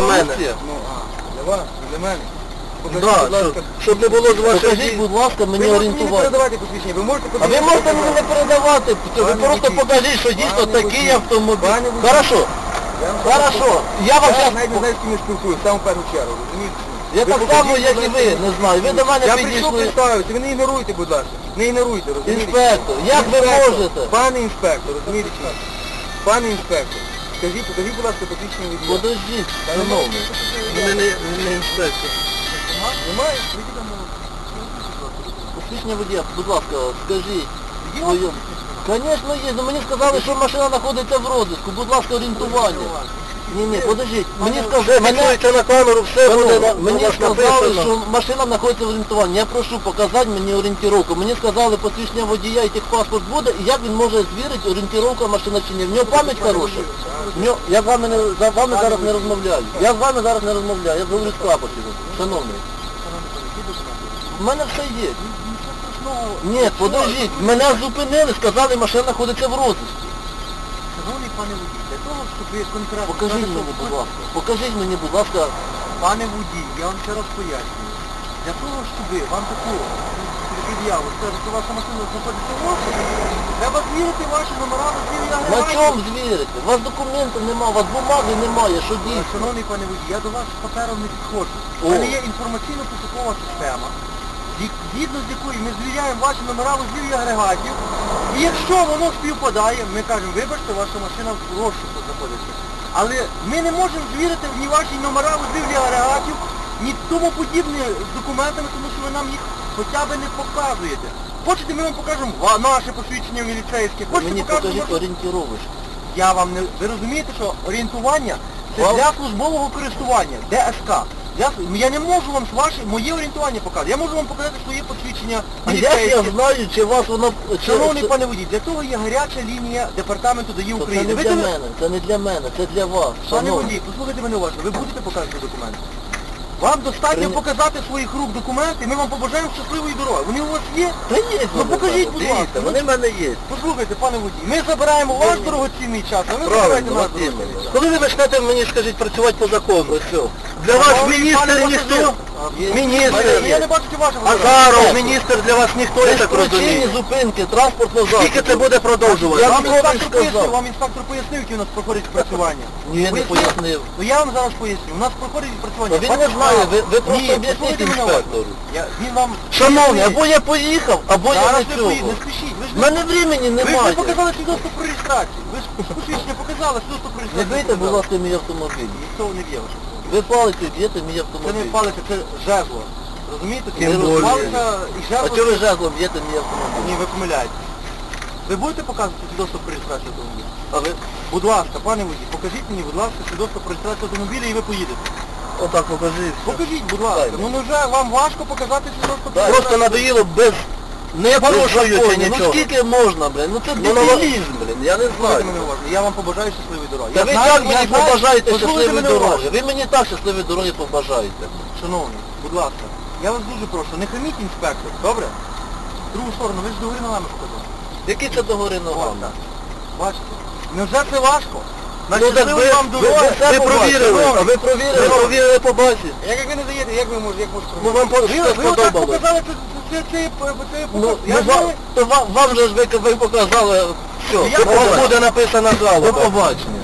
Для мене. Ну, а, для вас, для мене. Покажіть, Да, будь ласка. щоб- щоб не було з ваших Покажіть, будь ласка, Ви мені можете мені не орієнтувати. передавати посвідчення, ви можете А ви можете мені не передавати, ви Пане просто водій. покажіть, що дійсно Пане такий водій. автомобіль. Пане водій. Хорошо, Я хорошо, я вам Я зараз... навіть не знаю, з ким я спілкуюсь, саме в першу чергу, розумієте? Я Ви так покажіть, само, як і ласка, ви, не знаю. Ви до мене Я прийшов підійшли. представитися, ви не ігноруйте, будь ласка. Не ігноруйте, розумієте? Інспектор, як ви Інспектор, можете? Пане інспектор, розумієте? чи ні? Пане інспектор, скажіть, покажіть, будь ласка, посвідчення від Подождіть, шановний. У не, не інспектор. Немає? Посвідчення водія, будь ласка, скажіть. Звісно, є. але мені сказали, що машина знаходиться в розвитку. Будь ласка, орієнтування. Ні, ні, подождіть. Мені сказали, мене... Фіксується на камеру, все буде на, мені вас сказали, написано. що машина знаходиться в орієнтуванні. Я прошу показати мені орієнтировку. Мені сказали, посвідчення водія і техпаспорт буде, і як він може звірити орієнтировка машина чи ні. В нього пам'ять хороша. В нього... Я з вами, не, за вами зараз не розмовляю. Я з вами зараз не розмовляю. Я говорю з прапорщиком. Шановний. В мене все є. Ні, подождіть, мене зупинили, сказали, машина знаходиться в розиску. Пане водій, для того, щоб ви конкретно... Покажіть мені, будь ласка. Покажіть мені, будь ласка, Пане водій, я вам ще раз пояснюю. Для того, щоб ви вам таку пред'яву сказати, що ваша машина знаходиться в розшуку, треба звірити ваші номера на звірі на чому звірити? У вас документів немає, у вас бумаги немає, що дійсно. Шановний пане водій, я до вас з папером не підходжу. У О. мене є інформаційно-пошукова система, зі- згідно з якою ми звіряємо ваші номера в звірі агрегатів. І якщо воно співпадає, ми кажемо, вибачте, ваша машина в розшуку знаходиться. Але ми не можемо звірити ні ваші номера в звірі агрегатів, ні тому подібні з документами, тому що ви нам їх хоча б не показуєте. Хочете, ми вам покажемо ва- наше посвідчення міліцейське, Ви хочете мені покажемо покажіть ваше- орієнтировочку. я вам не... Ви розумієте, що орієнтування це Вам- для службового користування, ДСК. Я, я не можу вам ваше, моє орієнтування показати. Я можу вам показати своє посвідчення. А як я знаю, чи вас воно... Чи, Шановний це- пане водій, для того є гаряча лінія департаменту ДАІ То Це України. не Ви для мене, це не для мене, це для вас. Пане водій, послухайте мене уважно, ви будете показувати документи? Вам достатньо показати своїх рук документи, ми вам побажаємо щасливої дороги. Вони у вас є? Та є, Ну покажіть, будь ласка. Дивіться, вони в мене є. Послухайте, пане водій, ми забираємо ваш дорогоцінний час, а ви забираєте Правильно, наш от дорогоцінний час. Коли ви почнете мені, скажіть, працювати по закону, все. Для вас міністр ніхто, міністр, Я не бачу вашого. Азаров, міністр для вас ніхто, я так розумію. зупинки, транспортного засобу. Скільки це буде продовжувати? Я Вам інспектор пояснив, вам інспектор пояснив, які у нас проходять відпрацювання. Ні, я не пояснив. Ну я вам зараз поясню. У нас проходить відпрацювання. Він не знає, ви- ви просто об'ясніть інспектору. Він вам... Шановний, або я поїхав, або я Зараз не не поїдете, не спішіть. Ви ж В мене времени немає. ви ж не показали свідоцтво про реєстрацію. Ви ж посвідчення показали, свідоцтво про Не реєстрацію. бийте, будь ласка, мій автомобіль. Ніхто не б'є ваше. Ви палите, б'єте мій Це не автомобіль. палиця, це жезло. Розумієте? Тим Це более. палиця і А чого ви жезлом б'єте мій автомобіль? Ні, ви помиляєтесь. Ви будете показувати свідоцтво про реєстрацію автомобіля? А ви Будь ласка, пане водій, покажіть мені, будь ласка, свідоцтво про реєстрацію автомобіля і ви поїдете. отак покажи. Покажіть, будь ласка. Ну вже вам важко показати свідоцтво про Просто реєстрацію. надоїло без... Не порушуючи порушуючи нічого. Ну скільки можна, блін? Ну це Ну, дебілізм, блін, я не Слухайте знаю. мене уважно, я вам побажаю щасливої дороги. Та Я ви знаю- так я мені знаю- побажаєте Послухайте мене дороги. уважно. Ви мені так щасливі дороги побажаєте. Шановні, будь ласка, я вас дуже прошу, не хаміть інспектор, добре? В другу сторону, ви ж догори ногами показали. Які це догори ногами? Бачите? Невже це важко? Ну так ви, вам ви, ви, ви провірили, а ви провірили, ви провірили по базі. Як як ви не даєте, як ви можете, як можете Ну вам по- Ви, все ви отак сподобалось. показали, це, це, це, це, це, Ну, я ну вам, не... то вам, вам же ж ви, ви показали все. Я буде написано жалоба. До побачення.